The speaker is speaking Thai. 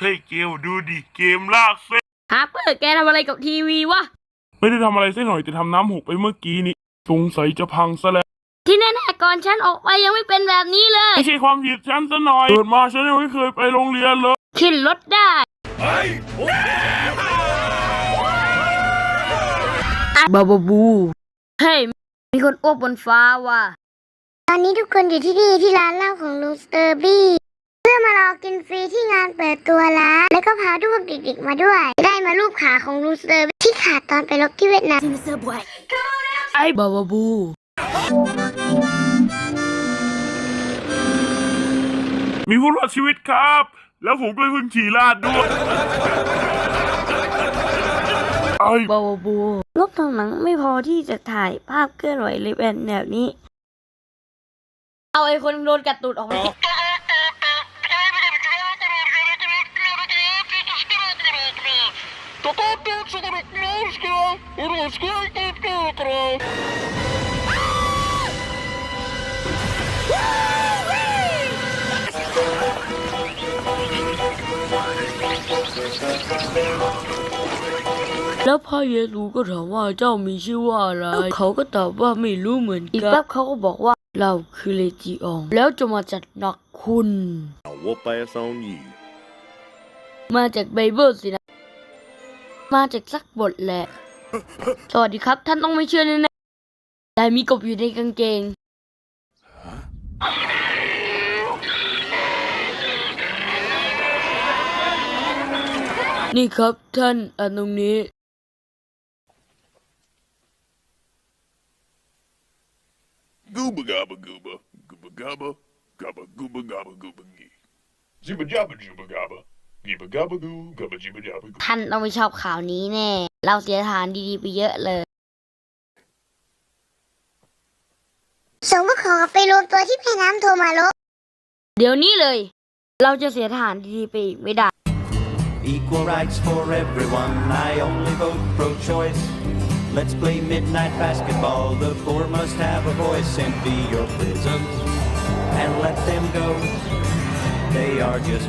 เฮ้ยเกลดูดิเกมลากเส้นฮาร์เปอร์แกทำอะไรกับทีวีวะ ไม่ได้ทำอะไรเส้นหน่อยแต่ทำน้ำหกไปเมื่อกี้นี้สงสัยจะพังซะแล้ว ที่แน่ๆก่อนฉันออกไปยังไม่เป็นแบบนี้เลย ไม่ใช่ความผิดฉันซะหน่อยเกิดมาฉันยังไม่เคยไปโรงเรียนเลยขึ้นรถได้บาบาบู เฮ้ย มีคนอ้วกบนฟ้าว่ะ ตอนนี้ทุกคนอยู่ที่นี่ที่ร้านเหล้าของลุงสเตอร์บี้เพื่อ มารอกินฟรีที่งานเปิดตัวร้านแล้วก็พาทุกเด็กๆมาด้วยจะได้มารูปขาของลุงสเตอร์บี้ที่ขาดตอนไปรบที่เวียดนามไอ้บาบาบูมีผู้รอดชีวิตครับ แล้วผมก็เพิ่งฉี่ลาดด้วยไอ้บาบาบูงบทางหนังไม่พอที่จะถ่ายภาพเคลื่อนไหวเลยแบบแบบนี้ เอาไอ้คนโดนกัดตูดออกมา สิแล้วพระเยซูก็ถามว่าเจ้ามีชื่อว่าอะไร เขาก็ตอบว่าไม่รู้เหมือนกัน อีกแป๊บเขาก็บอกว่าเราคือเลจิออง แล้วจะมาจัดหนักคุณ I'll whoop ass on you. มาจากไบเบิลสินะ มาจากสักบทแหละ สวัสดีครับ ท่านต้องไม่เชื่อแน่ๆแต่มีกบอยู่ในกางเกง นี่ครับท่านอันตรงนี้ Gooba gabba gooba. Gooba gabba. Gabba gooba gabba gooba gee. Jibba jabba jibba gabba. Gibba gabba goo. Gabba jibba jabba goo. ท่านต้องไม่ชอบข่าวนี้แน่ เราเสียฐานดีๆไปเยอะเลยส่งพวกเขาไปรวมตัวที่แม่น้ำโทมาโรเดี๋ยวนี้เลย เราจะเสียฐานดีๆไปอีกไม่ได้ Equal rights for everyone. I only vote pro-choice. Let's play midnight basketball. The poor must have a voice. Empty your prisons and let them go. They are just.